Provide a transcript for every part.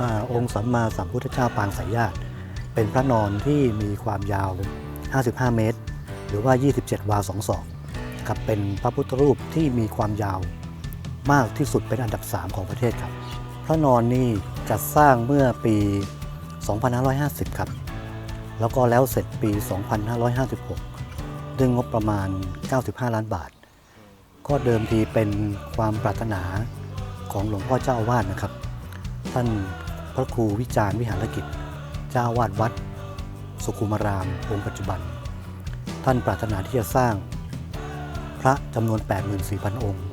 อองค์สัมมาสัมพุทธเจ้าปางสายญาติ เป็นพระนอนที่มีความยาว 55 เมตร หรือว่า 27 วา2ศอกครับเป็นพระพุทธรูปที่มีความยาวมากที่สุดเป็นอันดับ 3 ของประเทศครับ พระนอนนี่จัดสร้างเมื่อปี 2550 ครับ แล้วก็แล้วเสร็จปี 2556 ด้วยงบประมาณ 95 ล้านบาท ก็เดิมทีเป็นความปรารถนาของหลวงพ่อเจ้าอาวาสนะครับ ท่าน ระครูวิจารณ์วิหารกิจ เจ้าวาสวัด สุขุมารามองค์ปัจจุบัน ท่านปรารถนาที่จะสร้างพระจำนวน 84,000 องค์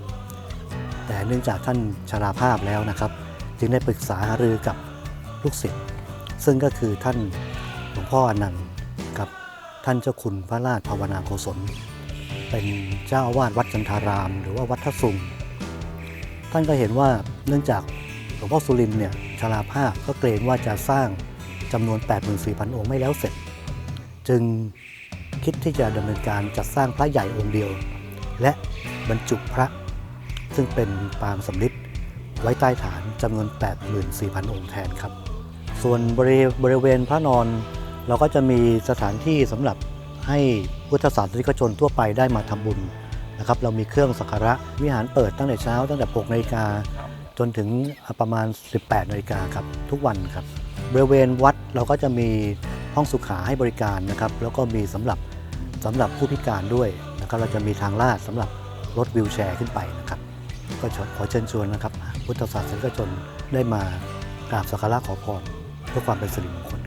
แต่เนื่องจากท่านชราภาพแล้วนะครับ จึงได้ปรึกษาหารือกับลูกศิษย์ซึ่งก็คือท่านหลวงพ่ออนันต์กับท่านเจ้าคุณพระราชภาวนาโกศล เป็นเจ้าอาวาสวัดจันทาราม หรือว่าวัดทัสุงท่านก็เห็นว่าเนื่องจากหลวงพ่อสุรินเนี่ย ราภาพก็เกรงว่าจะสร้างจำนวน 84,000 องค์ไม่แล้วเสร็จ จึงคิดที่จะดำเนินการจัดสร้างพระใหญ่องค์เดียว และบรรจุพระ ซึ่งเป็นปางสำริดไว้ใต้ฐานจำนวน 84,000 องค์แทนครับ ส่วนบริบริเวณพระนอน เราก็จะมีสถานที่สำหรับให้พุทธศาสนิกชนทั่วไปได้มาทำบุญนะครับ เรามีเครื่องสักการะวิหารเปิดตั้งแต่เช้าตั้งแต่6นาฬิกา จนถึงประมาณ 18นาฬิกาครับทุกวันครับบริเวณวัดเราก็จะมีห้องสุขาให้บริการนะครับ แล้วก็มีสำหรับสำหรับผู้พิการด้วยนะครับ เราจะมีทางลาดสำหรับรถวิวแชร์ขึ้นไปนะครับ ก็ขอเชิญชวนนะครับ พุทธศาสนิกชนได้มากราบสักการะขอพรเพื่อความเป็นสิริมงคล